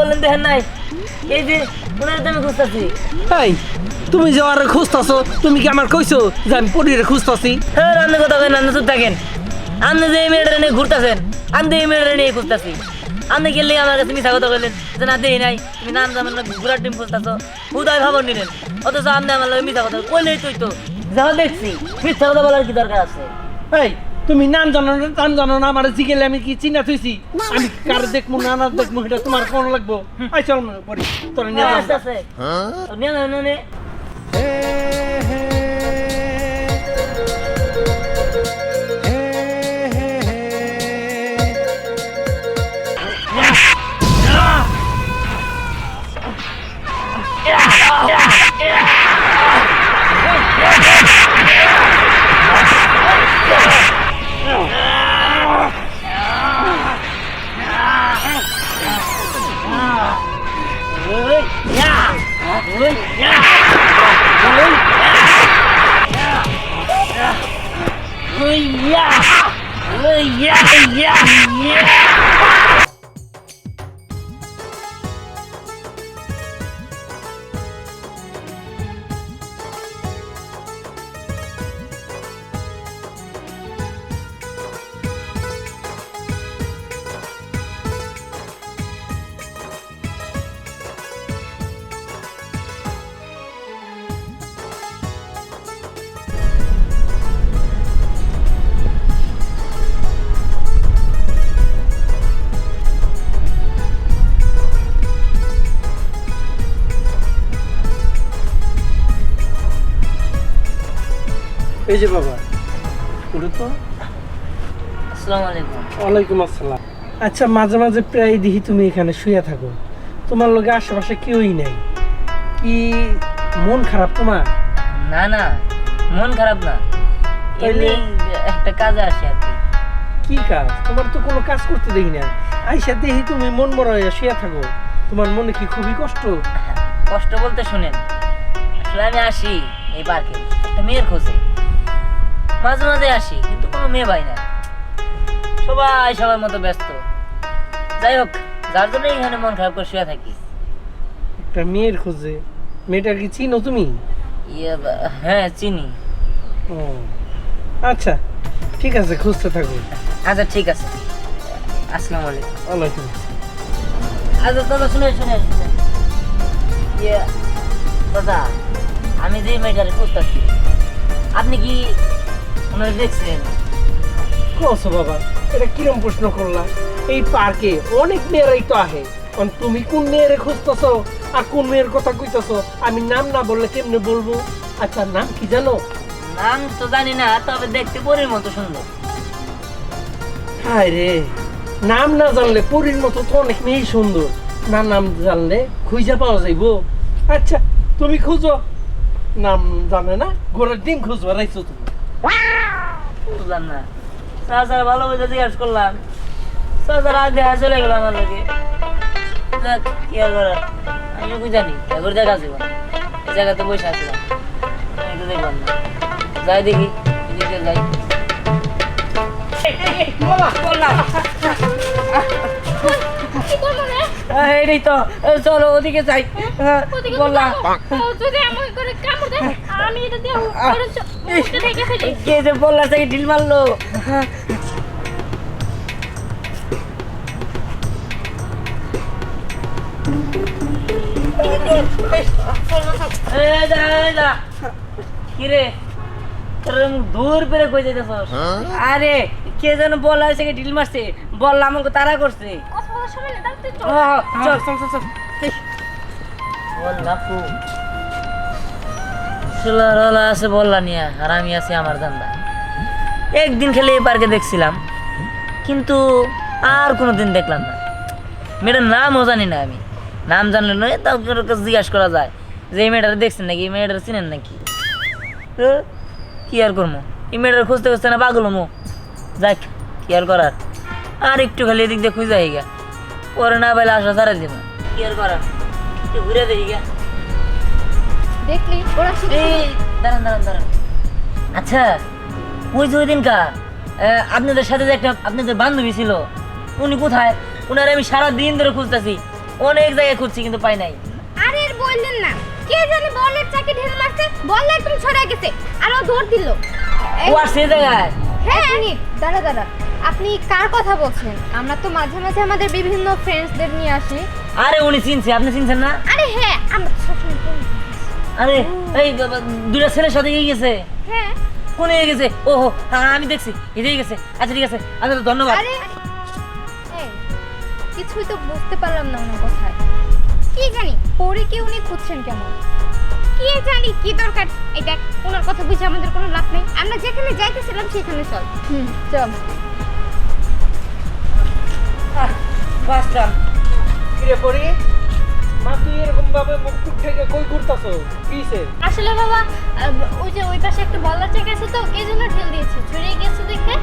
বললেন দেখেন নাই। এই যে ওনার আমি খুঁজতেছি। এই তুমি যে আর খুঁজতাছো তুমি কি আমার কইছো যে আমি পরীরে খুঁজতাছি? হ্যাঁ আপনি কথা কেন আপনি চুপ থাকেন। আপনি যে এই মেয়েটা নিয়ে ঘুরতেছেন আমি তো এই মেয়েটা নিয়ে খুঁজতেছি। আপনি গেলে আমার কাছে মিথ্যা কথা বললেন যে না দেই নাই তুমি নাম জানেন না ঘোরার টিম খুঁজতেছো উদয় খবর নিলেন। অথচ আপনি আমার লগে মিথ্যা কথা কইলেই তুই তো যা দেখছি মিথ্যা কথা বলার কি দরকার আছে? এই তুমি নাম জানো না নাম জানো না আমার জিগেলে আমি কি চিনা থইছি? আমি কার দেখব না না দেখব এটা তোমার কোন লাগবো? আই চল মনে পড়ি তোর নিয়ে হ্যাঁ, যাও। আছে আছে তো নিয়ে যাও, এই যে বাবা ওটা তো। আসসালামু আলাইকুম। ওয়ালাইকুম আসসালাম। আচ্ছা মাঝে মাঝে প্রায় দেখি তুমি এখানে শুয়ে থাকো। তোমার লগে আশেপাশে কেউই নাই। কি মন খারাপ তোমার? না না মন খারাপ না। তাইলে? একটা কাজে আসে আর কি। কি কাজ? তোমার তো কোনো কাজ করতে দেখি না আইসা দেখি তুমি মন মরা হইয়া শুয়ে থাকো। তোমার মনে কি খুবই কষ্ট? কষ্ট বলতে শুনেন আসলে আমি আসি এই পার্কে। একটা মেয়ের খোঁজে। মাঝে মাঝে আসি কিন্তু কোনো মেয়ে ভাই না। সবাই সবার মতো ব্যস্ত। যাই হোক যার জন্য এখানে মন খারাপ করে শুয়ে থাকি। একটা মেয়ের খোঁজে। মেয়েটার কি চিনো তুমি? ইয়ে হ্যাঁ চিনি। ও আচ্ছা ঠিক আছে খুঁজতে থাকো। আচ্ছা ঠিক আছে। আসসালামু আলাইকুম। ওয়ালাইকুম। আচ্ছা দাদা শুনে শুনে ইয়ে দাদা আমি যে মেয়েটারে খুঁজতেছি আপনি কি ওনার দেখছেন? কসো বাবা এটা কিরম প্রশ্ন করলা? এই পার্কে অনেক মেয়েরাই তো আহে। কারণ তুমি কোন মেয়েরে খুঁজতেছো আর কোন মেয়ের কথা কইতেছো? আমি নাম না বললে কেমনে বলব? আচ্ছা নাম কি জানো? নাম তো জানি না তবে দেখতে পরের মতো সুন্দর। হায় রে নাম না জানলে পরীর মতো তো অনেক মেয়েই সুন্দর। না নাম জানলে খুঁজে পাওয়া যাইবো। আচ্ছা তুমি খুঁজো। নাম জানে না ঘোড়ার ডিম খুঁজবো রাইছো তুমি। বুঝলাম না। চাচার ভালো বুঝে জিজ্ঞাসা করলাম। চাচার আগে দেখা চলে গেল আমার লোকে কি করার? আমি কি জানি? এবার দেখা আছে এই জায়গাতে বসে আসলাম আমি। তো দেখলাম না। যাই দেখি এদিকে যাই। বললাম এটাই তো এ, চলো ওদিকে যাই। বললাম। কে যে থেকে ঢিল মারলো। কিরে দূর পেরে কই যাইতেছস? আরে কে যেন বলার থেকে ঢিল মারছে? বল আমাকে তারা করছে। কথা বলার সময় নেই, তাড়াতাড়ি চল। চল চল চল চল। বল লাফু চুলার আছে বললা নিয়া আর আমি আছি আমার দান্দা। একদিন খেলে এই পার্কে দেখছিলাম কিন্তু আর কোনো দিন দেখলাম না। মেয়েটার নামও জানি না আমি। নাম জানলে নয় তাও কাছে জিজ্ঞাসা করা যায়? যে এই মেয়েটার দেখছেন নাকি? এই মেয়েটার চিনেন নাকি? তো কি আর করব এই মেয়েটার খুঁজতে খুঁজতে না পাগল মো যাক কি আর করার? আর একটু খালি এদিক দিয়ে খুঁজে আই গা। পরে না পাইলে আসা ছাড়া দিব। কি আর করার? একটু ঘুরে দেখি গা। দেখলি? ওরা এই দাঁড়ান দাঁড়ান দাঁড়ান। আচ্ছা ওই যে ওই দিনকার আহ, আপনাদের সাথে যে একটা আপনাদের বান্ধবী ছিল উনি কোথায়? উনার আমি সারা দিন ধরে খুঁজতেছি। অনেক জায়গায় খুঁজছি কিন্তু পাই নাই। আরে আর বললেন না। কে জানি বলের চাকে ঢেলে মারছে বল একদম ছড়া গেছে। আর ও দৌড় দিল। ও আর সে জায়গায়? হ্যাঁ দাঁড়া দাঁড়া। আপনি কার কথা বলছেন? আমরা তো মাঝে মাঝে আমাদের বিভিন্ন ফ্রেন্ডসদের নিয়ে আসি। আরে উনি চিনছে আপনি চিনছেন না? আরে হ্যাঁ আমরা তো সবসময় বলি। আরে এই বাবা, দুইটা ছেলের সাথে গিয়ে গেছে। হ্যাঁ। কোনে গিয়ে গেছে। ওহো হ্যাঁ আমি দেখছি। এদিকে গেছে। আচ্ছা ঠিক আছে। আচ্ছা ধন্যবাদ। আরে এই, কিছুই তো বুঝতে পারলাম না ওনার কথায়। কি জানি পরে কি উনি খুঁজছেন কেমন? কি জানি কি দরকার? এটা ওনার কথা বুঝে আমাদের কোনো লাভ নেই। আমরা যেখানে যাইতেছিলাম সেখানে চল। হুম চল। বাঁচলাম কিরে পরি? মা তুই এরকম ভাবে মুখ টুক থেকে কই ঘুরতাছো? কিসে? আসলে বাবা ওই যে ওই পাশে একটা বলার চেক আছে তো এই জন্য ঢেল দিয়েছে। ছড়িয়ে গেছে দেখে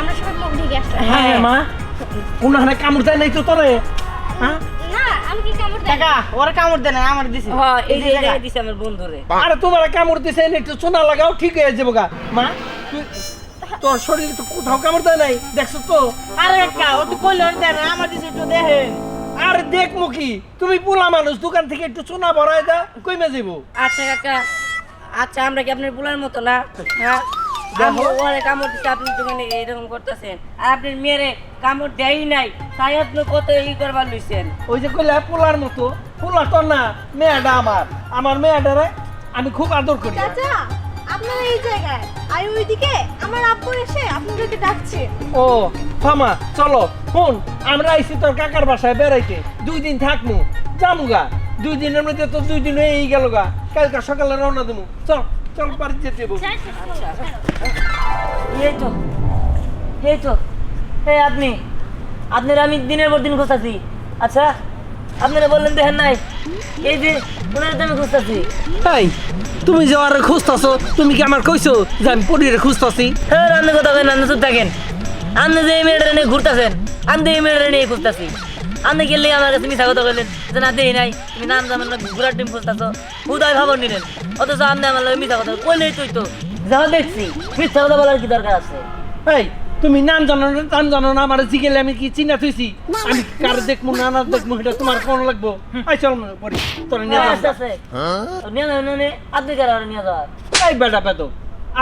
আমরা সবাই মুখ ঢেকে আসলাম। হ্যাঁ মা উনাহানে কামড় দেয় নাই তো তোরে? হ্যাঁ? না আমি কি কামড় দেয় টাকা ওরা কামড় দেয় না আমার দিছি। হ্যাঁ এই যে এই জায়গায় দিছে আমার বন্ধুরে আরে তোমার কামড় দিছে চুনা লাগাও ঠিক হয়ে যাব গা। মা তুই তোর শরীরে তো কোথাও কামড় দেয় নাই দেখছ তো? আরে কাকা ও তো কইলো দেয় না আমার দিছি একটু দেখেন আরে দেখ মুখি তুমি পোলা মানুষ দোকান থেকে একটু চুনা ভরাই দা কইমে যাব আচ্ছা কাকা আচ্ছা আমরা কি আপনার বুলার মতো না? হ্যাঁ? দেখো। ওরে কামড় দিচ্ছে আপনি তো মানে করতেছেন। আর আপনার মেয়েরে কামড় দেয়ই নাই তাই আপনি কত ই করবার লইছেন? ওই যে কইলা পোলার মতো। পোলা তো না মেয়েটা আমার। আমার মেয়েটারে আমি খুব আদর করি। চাচা আপনারা এই জায়গায়। আর ওইদিকে আমার আব্বু এসে আপনাদেরকে ডাকছে। ও ফামা চলো ফোন আমরা আইছি তোর কাকার বাসায় বেড়াইতে। দুই দিন থাকমু জামুগা দুই দিনের মধ্যে তো দুই দিন হয়েই গেল গা কালকে সকালে রওনা দেবো। চল চল বাড়ি যেতে। এই তো এই তো। এই আপনি আপনার আমি দিনের পর দিন খুঁজতেছি। আচ্ছা আপনারা বললেন দেখেন নাই এই যে ওনার তো আমি এই তুমি যে আর খুঁজতাছো, তুমি কি আমার কইছো যে আমি পরীরে খুঁজতাছি? হ্যাঁ আপনি কথা কেন আপনি চুপ থাকেন। আপনি যে এই মেয়েটা নিয়ে ঘুরতেছেন, আমি তো এই মেয়েটা নিয়ে খুঁজতেছি। আপনি গেলে আমার কাছে মিশা কথা বললেন যে না, দেই নাই, তুমি নাম জানেন না ঘোরার টিম খুঁজতেছো উদয় খবর নিলেন। অথচ আপনি আমার মিশা কথা কইলেই তুই তো যা দেখছি, মিথ্যা কথা বলার কি দরকার আছে? এই তুমি নাম জানো না নাম জানো না আমার জিগেলে আমি কি চিনা থইছি? আমি কার দেখমু না না দেখমু এটা তোমার কোন লাগবো? আই চল না পরি তোর নিয়ে হ্যাঁ, আছে, আছে। নিয়ে যাও, নিয়ে যাও। আপনি কেন আর নিয়ে যাওয়ার। এই বেটা পেতো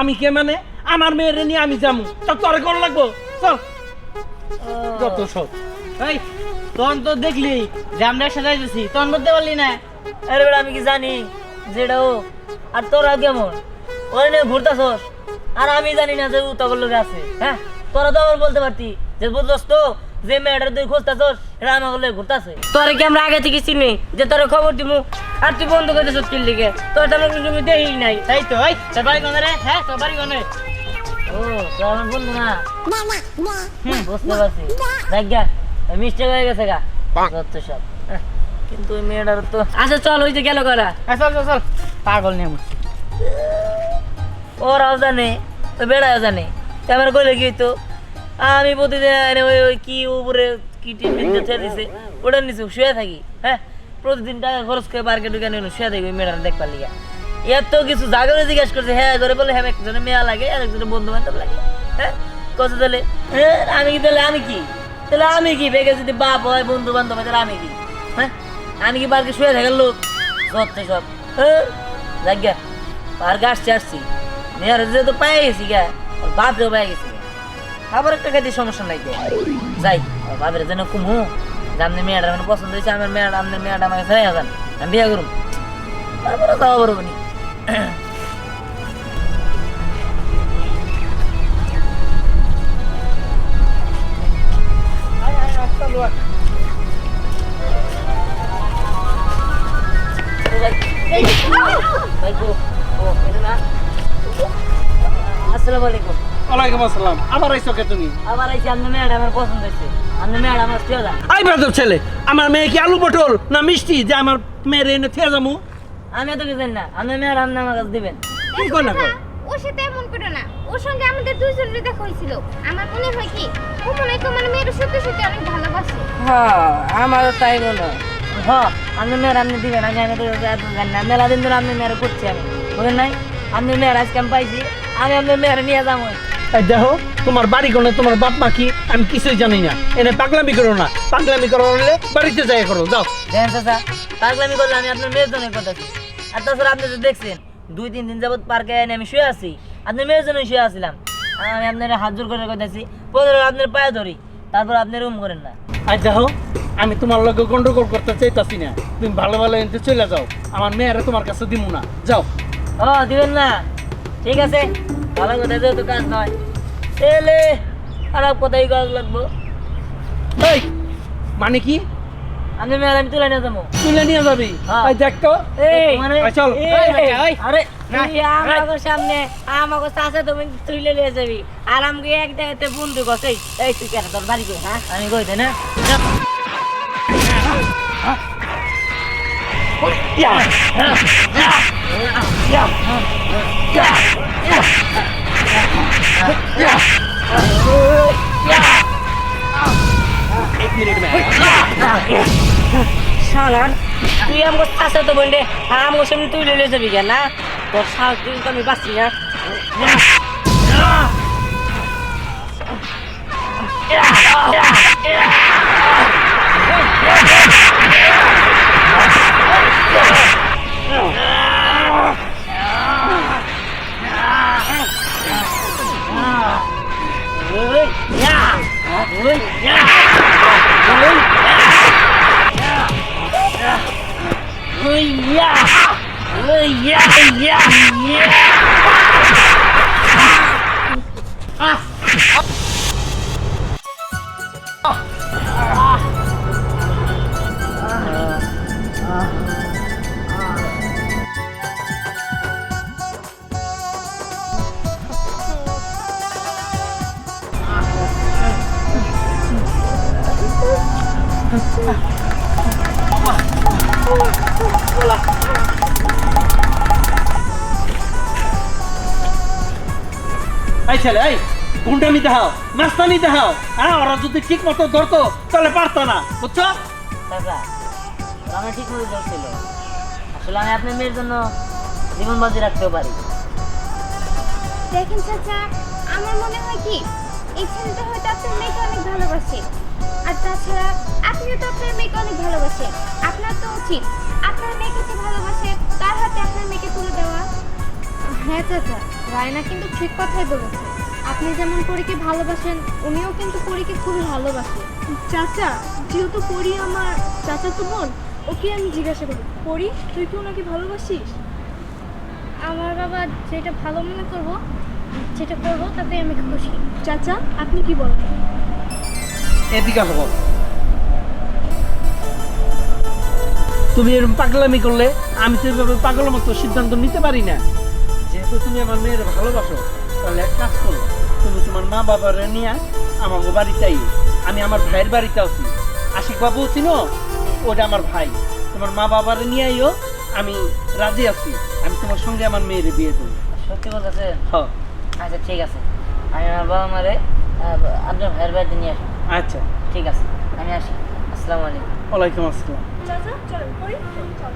আমি কে মানে? আমার মেয়েরে নিয়ে আমি যামু। তা তোর কোন লাগবো? চল। যত সব। এই তখন তো দেখলি যে আমরা একসাথে যাইতেছি তখন বলতে পারলি না। আরে বেটা আমি কি জানি যেটা ও। আর তোরা কেমন? ওই নিয়ে ঘুরতাছস। আর আমি জানি না যে ও তখন লোকে আছে হ্যাঁ? তোরা তো আবার বলতে পারতি। যে বুঝছস যে মেয়েটার তুই খুঁজতাছস এটা আমার লোক ঘুরতাছে। তোরা কি আমরা আগে থেকে চিনি? যে তোর খবর দিমু? আর তুই বন্ধ করে দিছস কিল লিগে। তোর তো আমরা কিন্তু দেখি নাই। তাই তো এই তোর বাড়ি কোনে রে? হ্যাঁ তোর বাড়ি কোনে? ও তো আমার বন্ধু না? হুম, বুঝতে পারছি। দেখ মিস্টেক হয়ে গেছে গা। যত সব। হ্যাঁ, কিন্তু ওই মেয়েটার তো আচ্ছা চল ওই যে গেল করা হ্যাঁ চল চল চল। পাগল নিয়ে আমার ওরাও জানে তো বেড়াও জানে। আমার কইলে কি তো আমি প্রতিদিন এনে ওই ওই কি উপরে কি টিফিন ছেড়ে দিছে, ওটা নিচে শুয়ে থাকি হ্যাঁ? প্রতিদিন টাকা খরচ করে পার্কে ঢুকে নিয়ে শুয়ে থাকি ওই মেয়েটার দেখবার লিগা। এত কিছু জাগরে জিজ্ঞেস করছে হ্যাঁ করে বলে হ্যাঁ একজনের মেয়া লাগে, আর একজনের বন্ধু বান্ধব লাগে হ্যাঁ? কত তাহলে হ্যাঁ আমি কি, তাহলে আমি কি? তাহলে আমি কি? বেগে যদি বাপ হয়, বন্ধু বান্ধব হয়, তাহলে আমি কি? হ্যাঁ? আমি কি পার্কে শুয়ে থাকার লোক? সত্য সব হ্যাঁ? গা পার্কে আসছি আসছি। মেয়ের যেহেতু পেয়ে গেছি গা ওর বাপরেও পেয়ে গেছি আবার একটা খাইতে সমস্যা নাই গে যাই বাপের যেন কুমু যে আপনার মেয়েটা মানে পছন্দ হয়েছে আমার মেয়েটা আপনার মেয়েটা আমাকে ছেড়ে যান আমি বিয়ে করুন তারপরে যাওয়া পারব নি তো যাই। ভাই গো, ও, এটা না? আসসালামু আলাইকুম। ওয়ালাইকুম আসসালাম। আবার আইছো কে তুমি? আবার আইসি আপনার মেয়েটা আমার পছন্দ হয়েছে। আপনার মেয়েটা আমার প্রিয় লাগে আই বেদব ছেলে আমার মেয়ে কি আলু পটল না মিষ্টি? যে আমার মেয়ের এনে থিয়া যামু। আমি এত কিছু জানি না। আপনার মেয়েটা আপনি আমার কাছে দিবেন। কি কই না কই? ওর সাথে এমন করো না। ওর সঙ্গে আমাদের দুইজনের দেখা হয়েছিল। আমার মনে হয় কি ও মনে হয় তোমার মেয়ের সত্যি সত্যি অনেক ভালোবাসে। হ্যাঁ আমারও তাই মনে হয়। হ্যাঁ আপনার মেয়ের আপনি দিবেন আমি আমি তো এত জানি না মেলা দিন ধরে আপনি মেয়ের করছি আমি। বুঝলেন নাই? আপনি আমি পাইছি আমি আপনার মেয়ের নিয়ে যাব। দেখো তোমার বাড়ি কোনে তোমার বাপ মা কি আমি কিছুই জানি না। এনে পাগলামি করো না। পাগলামি করো হলে বাড়িতে যাই করো যাও। দেখেন চাচা পাগলামি করলে আমি আপনার মেয়ের জন্য করতেছি। আর তাছাড়া আপনি তো দেখছেন দুই তিন দিন যাবত পার্কে এনে আমি শুয়ে আছি। আপনার মেয়ের জন্য শুয়ে আসছিলাম আমি আপনার হাত জোর করে করতেছি প্রথমে আপনার পায়ে ধরি তারপর আপনি রুম করেন না। আর দেখো আমি তোমার লগে গন্ডগোল করতে চাইতাছি না। তুমি ভালো ভালো এনতে চলে যাও। আমার মেয়েরা তোমার কাছে দিমু না। যাও। ও দিবেন না। ঠিক আছে। ভালো কথা যেহেতু কাজ নয় তাহলে খারাপ কথাই কাজ লাগবো? এই মানে কি? আপনি মেয়ের আমি তুলে নিয়ে যাব। তুলে নিয়ে যাবি? হ্যাঁ। এই দেখ তো। এই, চল। আরে আমাকে সামনে আমাকে চাষে তুমি তুলে নিয়ে যাবি। আর আমাকে এক জায়গাতে বন্ধু গছে। এই তুই কেন তোর বাড়ি হ্যাঁ? আমি কই তাই না? শালান তুই আমাকে চাষে তো বন্ধে আর আমাকে সামনে তুলে নিয়ে যাবি কেন, না? তোর তো আমি বাঁচি, না? এই ছেলে এই গুন্ডা নিতে হাও নাস্তা নিতে হাও। হ্যাঁ ওরা যদি ঠিক মতো ধরতো তাহলে পারতো না বুঝছ? চাচা আমি ঠিক মতো ধরছিল। আসলে আমি আপনার মেয়ের জন্য জীবন বাজি রাখতেও পারি। দেখেন চাচা আমার মনে হয় কি এই ছেলেটা হয়তো আপনার মেয়েকে অনেক ভালোবাসে। আর তাছাড়া আপনিও তো আপনার মেয়েকে অনেক ভালোবাসেন। আপনার তো উচিত আপনার মেয়েকে যে ভালোবাসে তার হাতে আপনার মেয়েকে তুলে দেওয়া। হ্যাঁ চাচা রায়না কিন্তু ঠিক কথাই বলেছে। আপনি যেমন পরীকে ভালোবাসেন উনিও কিন্তু পরীকে খুবই ভালোবাসে চাচা যেহেতু পরি আমার চাচা তো বোন ওকে আমি জিজ্ঞাসা করি পরি তুই কি ওনাকে ভালোবাসিস? আমার বাবা যেটা ভালো মনে করব যেটা করব তাতে আমি খুশি। চাচা আপনি কি বলেন? এদিকে হব তুমি এরকম পাগলামি করলে আমি তো এভাবে পাগলের মতো সিদ্ধান্ত নিতে পারি না। যেহেতু তুমি আমার মেয়ের ভালোবাসো তাহলে এক কাজ করো তুমি তোমার মা বাবার নিয়ে আমাকে বাড়িতে আই আমি আমার ভাইয়ের বাড়িতে আছি। আশিক বাবু চিনো? ওটা আমার ভাই। তোমার মা বাবার নিয়ে আইও আমি রাজি আছি। আমি তোমার সঙ্গে আমার মেয়ের বিয়ে দেবো। সত্যি বলতেছে হ্যাঁ আচ্ছা ঠিক আছে। আমি আমার বাবা মারে আপনার ভাইয়ের বাড়িতে নিয়ে আসব। আচ্ছা। ঠিক আছে আমি আসি। আসসালামু আলাইকুম। ওয়ালাইকুম আসসালাম। চাচা চলেন পরি চল